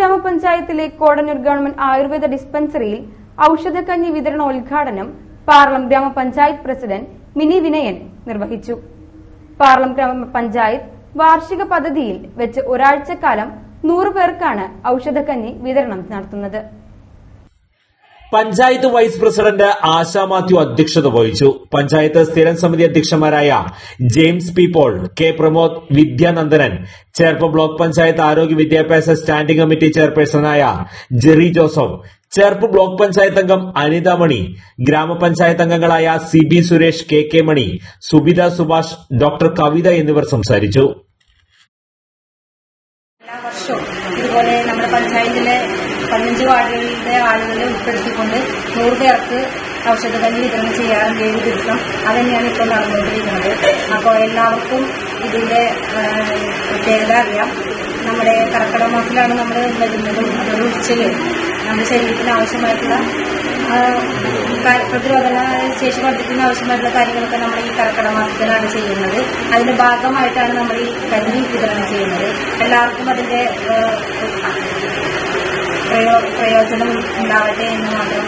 ഗ്രാമപഞ്ചായത്തിലെ കോടന്നൂർ ഗവൺമെന്റ് ആയുർവേദ ഡിസ്പെൻസറിയിൽ ഔഷധക്കഞ്ഞി വിതരണോദ്ഘാടനം പാർലം ഗ്രാമപഞ്ചായത്ത് പ്രസിഡന്റ് മിനി വിനയൻ നിർവഹിച്ചു. പാർലം ഗ്രാമപഞ്ചായത്ത് വാർഷിക പദ്ധതിയിൽ വെച്ച് ഒരാഴ്ചക്കാലം നൂറ് പേർക്കാണ് ഔഷധക്കഞ്ഞി വിതരണം നടത്തുന്നത്. പഞ്ചായത്ത് വൈസ് പ്രസിഡന്റ് ആശാ മാത്യു അധ്യക്ഷത വഹിച്ചു. പഞ്ചായത്ത് സ്ഥിരം സമിതി അധ്യക്ഷന്മാരായ James P Paul K Pramod Vidyanandanan Cherpu block panchayat ആരോഗ്യ വിദ്യാഭ്യാസ സ്റ്റാൻഡിംഗ് കമ്മിറ്റി ചെയർപേഴ്സണായ Jerry Joseph Cherpu block panchayat അംഗം അനിത മണി ഗ്രാമപഞ്ചായത്ത് അംഗങ്ങളായ C B Suresh K K Mani Subitha Subhash doctor Kavitha എന്നിവർ സംസാരിച്ചു. നമ്മുടെ പഞ്ചായത്തിലെ പതിനഞ്ച് വാർഡുകളിലെ ആളുകളെ ഉൾപ്പെടുത്തിക്കൊണ്ട് നൂറ് പേർക്ക് ഔഷധങ്ങൾ വിതരണം ചെയ്യാറുണ്ട് ഏഴ് ദിവസം അത് തന്നെയാണ് ഇപ്പോൾ നടന്നുകൊണ്ടിരിക്കുന്നത്. അപ്പോൾ എല്ലാവർക്കും ഇതിന്റെ ആ, പ്രത്യേകത അറിയാം. നമ്മുടെ കർക്കിടക മാസത്തിലാണ് നമ്മൾ വരുന്നതും അതൊരു ഉച്ചയിൽ നമ്മുടെ ശരീരത്തിന് ആവശ്യമായിട്ടുള്ള പ്രതിരോധന ശേഷി വർദ്ധിക്കുന്ന ആവശ്യമായിട്ടുള്ള കാര്യങ്ങളൊക്കെ നമ്മൾ ഈ കർക്കിടക മാസത്തിലാണ് ചെയ്യുന്നത്. അതിന്റെ ഭാഗമായിട്ടാണ് നമ്മൾ ഈ കഞ്ഞി വിതരണം ചെയ്യുന്നത്. എല്ലാവർക്കും അതിന്റെ പ്രയോജനം ഉണ്ടാവട്ടെ എന്ന് മാത്രം